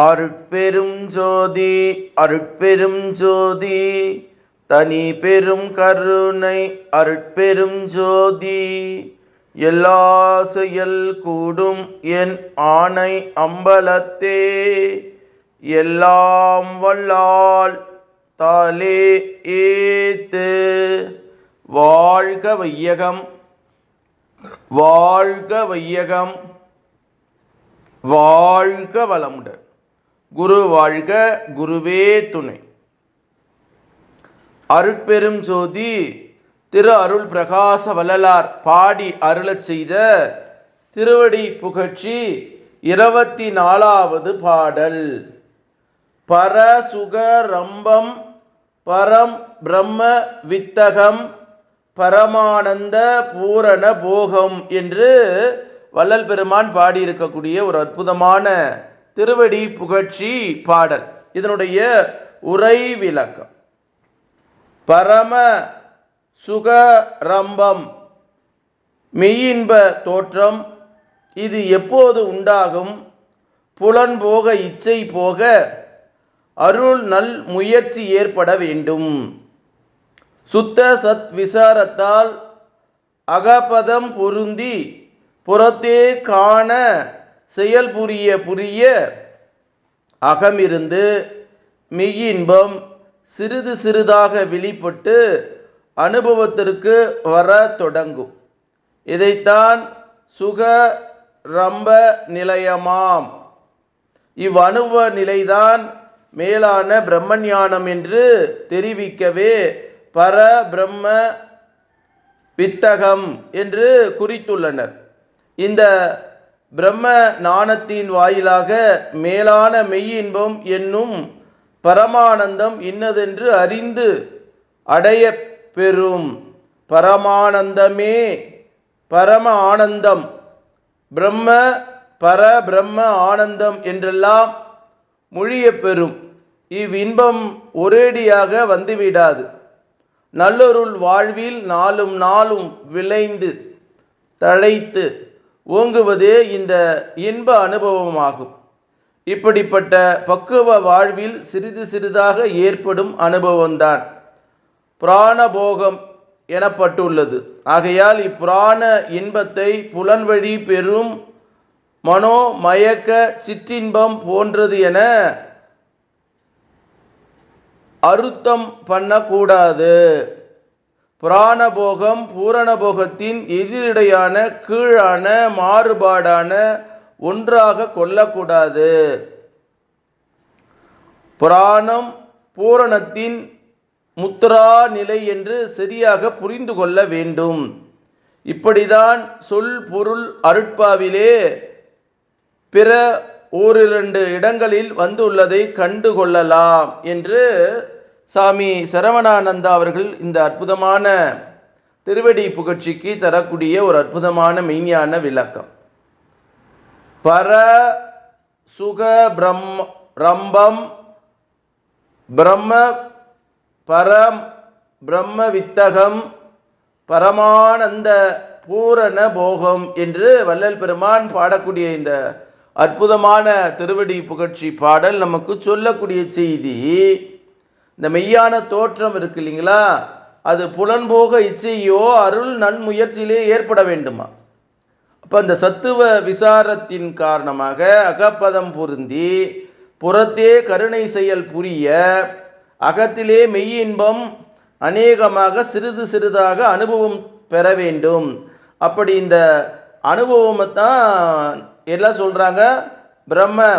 அருட்பெரும் ஜோதி அருட்பெரும் ஜோதி. தனி பெரும் கருணை அருட்பெரும் ஜோதி. எல்லா செயல் கூடும் என் ஆணை அம்பலத்தே. எல்லாம் வல்லால் தாலே ஏத்து. வாழ்க வையகம் வாழ்க வையகம் வாழ்க வளமுடன். குரு வாழ்க குருவே துணை. அருட்பெரும் ஜோதி திரு அருள் பிரகாச வள்ளலார் பாடி அருளச் செய்த திருவடி புகழ்ச்சி இருபத்தி நாலாவது பாடல். பரசுக ரம்பம் பரம் பிரம்ம வித்தகம் பரமானந்த பூரண போகம் என்று வள்ளல் பெருமான் பாடியிருக்கக்கூடிய ஒரு அற்புதமான திருவடி புகழ்ச்சி பாடல். இதனுடைய உரை விளக்கம் பரம சுகரம்பம் மெய்யின்ப தோற்றம் இது எப்போது உண்டாகும்? புலன் போக இச்சை போக அருள் நல் முயற்சி ஏற்பட வேண்டும். சுத்த சத் விசாரத்தால் அகபதம் பொருந்தி புறத்தே காண செயல் புரிய புரிய அகமிருந்து இன்பம் சிறிது சிறிதாக வெளிப்பட்டு அனுபவத்திற்கு வர தொடங்கும். இதைத்தான் சுக ரம்ப நிலையமாம். இவ்வனுபவ நிலைதான் மேலான பிரம்மஞானம் என்று தெரிவிக்கவே பர பிரம்ம வித்தகம் என்று குறித்துள்ளனர். இந்த பிரம்ம ஞானத்தின் வாயிலாக மேலான மெய்யின்பம் என்னும் பரமானந்தம் இன்னதென்று அறிந்து அடைய பெறும். பரமானந்தமே பரம ஆனந்தம். பிரம்ம பர பிரம்ம ஆனந்தம் என்றெல்லாம் மொழிய பெறும். இவ்வின்பம் ஒரேடியாக வந்துவிடாது. நல்லொருள் வாழ்வில் நாளும் நாளும் விளைந்து தழைத்து ஓங்குவதே இந்த இன்ப அனுபவமாகும். இப்படிப்பட்ட பக்குவ வாழ்வில் சிறிது சிறிதாக ஏற்படும் அனுபவம்தான். பிராணபோகம் எனப்பட்டுள்ளது. ஆகையால் இப்புராண இன்பத்தை புலன்வழி பெறும் மனோ மயக்க சிற்றின்பம் போன்றது என அருத்தம் பண்ணக்கூடாது. புராணபோகம் பூரணபோகத்தின் எதிரிடையான கீழான மாறுபாடான ஒன்றாக கொள்ளக்கூடாது. புராணம் பூரணத்தின் முத்ரா நிலை என்று சரியாக புரிந்து கொள்ள வேண்டும். இப்படிதான் சொல் பொருள் அருட்பாவிலே பிற ஓரிரண்டு இடங்களில் வந்துள்ளதை கண்டு கொள்ளலாம் என்று சாமி சரவணானந்தா அவர்கள் இந்த அற்புதமான திருவடி புகழ்ச்சிக்கு தரக்கூடிய ஒரு அற்புதமான மெய்ஞான விளக்கம். பர சுக பிரம் ரம்பம் பிரம்ம பரம் பிரம்ம வித்தகம் பரமானந்த பூரண போகம் என்று வள்ளல் பெருமான் பாடக்கூடிய இந்த அற்புதமான திருவடி புகழ்ச்சி பாடல் நமக்கு சொல்லக்கூடிய செய்தி இந்த மெய்யான தோற்றம் இருக்கு இல்லைங்களா? அது புலன்போக இச்சையோ அருள் நன்முயற்சியிலே ஏற்பட வேண்டுமா? அப்போ அந்த சத்துவ விசாரத்தின் காரணமாக அகப்பதம் பொருந்தி புறத்தே கருணை செயல் புரிய அகத்திலே மெய்யின்பம் அநேகமாக சிறிது சிறிதாக அனுபவம் பெற வேண்டும். அப்படி இந்த அனுபவமை தான் எல்லாம் சொல்கிறாங்க பிரம்ம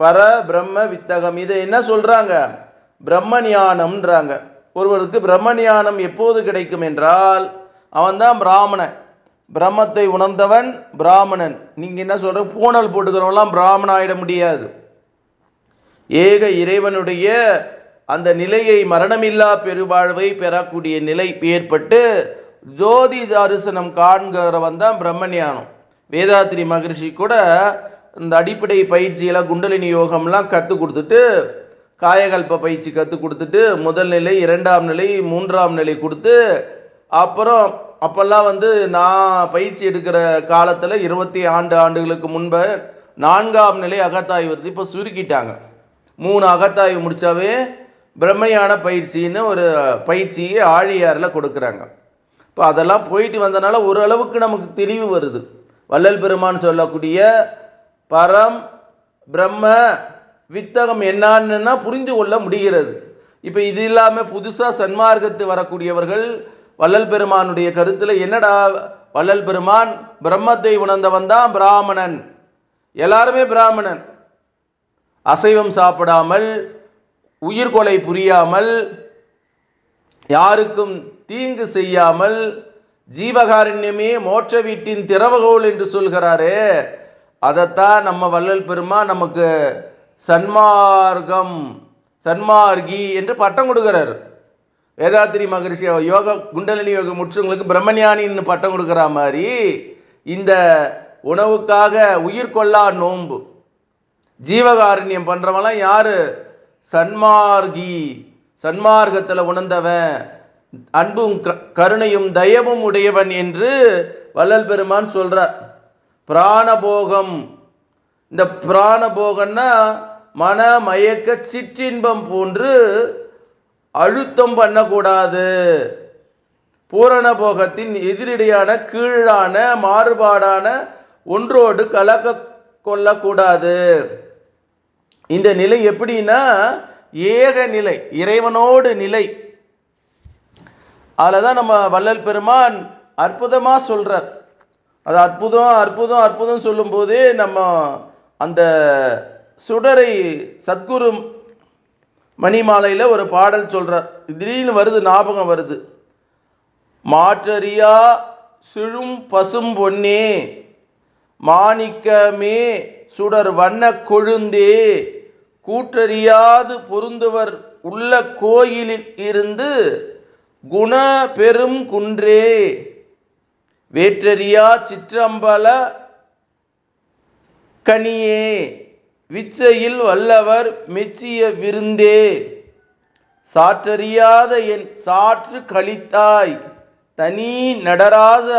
பர பிரம்ம வித்தகம். இதை என்ன சொல்கிறாங்க பிரம்ம ஞானம்ன்றாங்க ஒருவருக்கு பிரம்ம ஞானம் எப்போது கிடைக்கும் என்றால் அவன்தான் பிராமணன். பிரம்மத்தை உணர்ந்தவன் பிராமணன். நீங்கள் என்ன சொல்கிற பூனல் போட்டுக்கிறவங்களாம் பிராமணன் ஆகிட முடியாது. ஏக இறைவனுடைய அந்த நிலையை மரணமில்லா பெருவாழ்வை பெறக்கூடிய நிலை ஏற்பட்டு ஜோதி தரிசனம் காண்கிறவன் தான் பிரம்மஞானம் வேதாத்திரி மகரிஷி கூட இந்த அடிப்படை பயிற்சியெல்லாம் குண்டலினி யோகம்லாம் கற்றுக் கொடுத்துட்டு காயகல்ப பயிற்சி கற்றுக் கொடுத்துட்டு முதல் நிலை இரண்டாம் நிலை மூன்றாம் நிலை கொடுத்து அப்புறம் அப்போல்லாம் வந்து நான் பயிற்சி எடுக்கிற காலத்தில் இருபத்தி ஆண்டு ஆண்டுகளுக்கு முன்பு நான்காம் நிலை அகத்தாய்வு வருது இப்போ சுருக்கிட்டாங்க. மூணு அகத்தாய்வு முடிச்சாவே பிரம்மையான பயிற்சின்னு ஒரு பயிற்சியை ஆழியாரில் கொடுக்குறாங்க. இப்போ அதெல்லாம் போயிட்டு வந்தனால ஓரளவுக்கு நமக்கு தெளிவு வருது. வள்ளல் பெருமான் சொல்லக்கூடிய பரம் பிரம்ம வித்தகம் என்னான்னுனா புரிந்து கொள்ள முடிகிறது. இப்போ இது இல்லாமல் புதுசாக சன்மார்க்கத்து வரக்கூடியவர்கள் வள்ளல் பெருமானுடைய கருத்தில் என்னடா வள்ளல் பெருமான் பிரம்மத்தை உணர்ந்தவன் தான் பிராமணன். எல்லாருமே பிராமணன். அசைவம் சாப்பிடாமல் உயிர்கொலை புரியாமல் யாருக்கும் தீங்கு செய்யாமல் ஜீவகாரண்யமே மோட்ச வீட்டின் திறவகோல் என்று சொல்கிறாரே அதைத்தான் நம்ம வள்ளல் பெருமா நமக்கு சன்மார்க்கம் சன்மார்கி என்று பட்டம் கொடுக்கிறார். வேதாத்திரி மகரிஷி யோக குண்டலினி யோக முற்றுங்களுக்கு பிரம்மஞானின்னு பட்டம் கொடுக்குற மாதிரி இந்த உணவுக்காக உயிர் கொள்ளா நோன்பு. ஜீவகாருண்யம் பண்ணுறவெல்லாம் யார்? சன்மார்கி. சன்மார்க்கத்தில் உணர்ந்தவன் அன்பும் க- கருணையும் தயவும் உடையவன் என்று வள்ளல் பெருமான் சொல்கிறார் பிராணபோகம் இந்த பிராணபோகம்னா மன மயக்க சிற்றின்பம் போன்று அழுத்தம் பண்ணக்கூடாது. பூரண போகத்தின் எதிரடியான கீழான மாறுபாடான ஒன்றோடு கலக்க கொள்ளக்கூடாது. இந்த நிலை எப்படின்னா ஏக நிலை இறைவனோடு நிலை. அதில் தான் நம்ம வள்ளல் பெருமான் அற்புதமாக சொல்கிறார் அது அற்புதம் அற்புதம் அற்புதம் சொல்லும்போதே நம்ம அந்த சுடரை சத்குரு மணிமாலையில் ஒரு பாடல் சொல்கிறார் திடீர்னு வருது ஞாபகம் வருது. மாற்றறியா சிழும் பசும் பொன்னே மாணிக்கமே சுடர் வண்ண கொழுந்தே கூற்றறியாது பொருந்தவர் உள்ள கோயிலில் இருந்து குண பெரும் குன்றே வேற்றறியா சிற்றம்பல கனியே விச்சையில் வல்லவர் மெச்சிய விருந்தே. சாற்றறியாத என் சாற்று கழித்தாய் தனி நடராத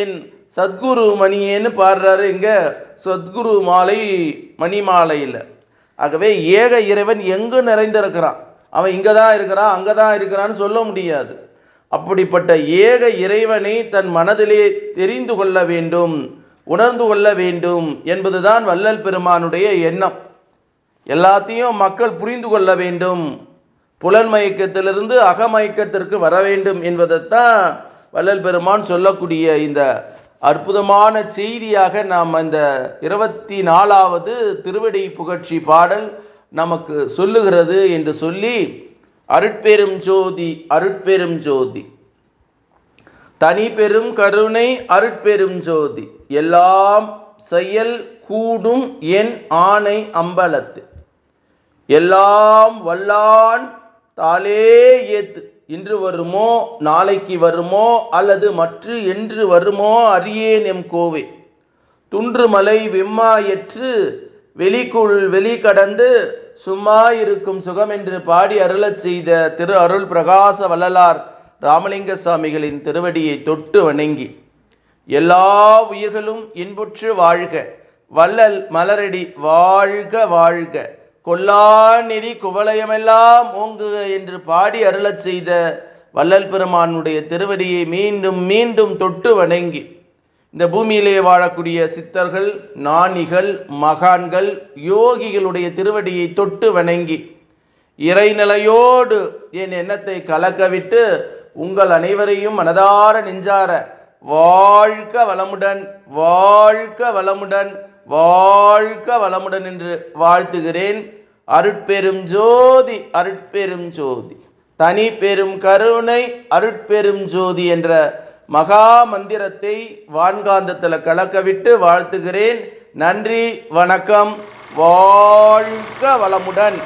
என் சத்குரு மணியேன்னு பாடுறாரு இங்க சத்குரு மாலை மணி மாலையில் ஆகவே ஏக இறைவன் எங்கு நிறைந்திருக்கிறான்? அவன் இங்கே தான் இருக்கிறான் அங்கே தான் இருக்கிறான்னு சொல்ல முடியாது. அப்படிப்பட்ட ஏக இறைவனை தன் மனதிலே தெரிந்து கொள்ள வேண்டும். உணர்ந்து கொள்ள வேண்டும் என்பதுதான் வள்ளல் பெருமானுடைய எண்ணம். எல்லாத்தையும் மக்கள் புரிந்து கொள்ள வேண்டும். புலன் மயக்கத்திலிருந்து அகமயக்கத்திற்கு வர வேண்டும் என்பதைத்தான் வள்ளல் பெருமான் சொல்லக்கூடிய இந்த அற்புதமான செய்தியாக நாம் இந்த இருபத்தி நாலாவது திருவடி புகழ்ச்சி பாடல் நமக்கு சொல்லுகிறது என்று சொல்லி அருட்பெரும் ஜோதி அருட்பெரும் ஜோதி. தனி பெரும் கருணை அருட்பெரும் ஜோதி. எல்லாம் செயல் கூடும் என் ஆணை அம்பலத்து. எல்லாம் வல்லான் தாளே ஏத்து. இன்று வருமோ நாளைக்கு வருமோ அல்லது மற்ற என்று வருமோ அறியேன் எம் கோவை. துன்றுமலை வெம்மாயற்று வெளிக்குள் வெளி கடந்து சும்மா இருக்கும் சுகமென்று பாடி அருளச் செய்த திரு அருள் பிரகாச வள்ளலார் ராமலிங்க சுவாமிகளின் திருவடியை தொட்டு வணங்கி. எல்லா உயிர்களும் இன்புற்று வாழ்க. வள்ளல் மலரடி வாழ்க வாழ்க. கொல்லா நெறி குவலயமெல்லாம் ஓங்குக என்று பாடி அருளச் செய்த வள்ளல் பெருமானுடைய திருவடியை மீண்டும் மீண்டும் தொட்டு வணங்கி இந்த பூமியிலே வாழக்கூடிய சித்தர்கள் நாணிகள் மகான்கள் யோகிகளுடைய திருவடியை தொட்டு வணங்கி இறைநிலையோடு என் எண்ணத்தை கலக்கவிட்டு உங்கள் அனைவரையும் மனதார நெஞ்சார வாழ்க வளமுடன் வாழ்க வளமுடன் வாழ்க வளமுடன் என்று வாழ்த்துகிறேன். அருட்பெரும் ஜோதி அருட்பெரும் ஜோதி. தனி பெரும் கருணை அருட்பெரும் ஜோதி என்ற மகா மந்திரத்தை வான்காந்தத்தில் கலக்கவிட்டு வாழ்த்துகிறேன். நன்றி வணக்கம். வாழ்க வளமுடன்.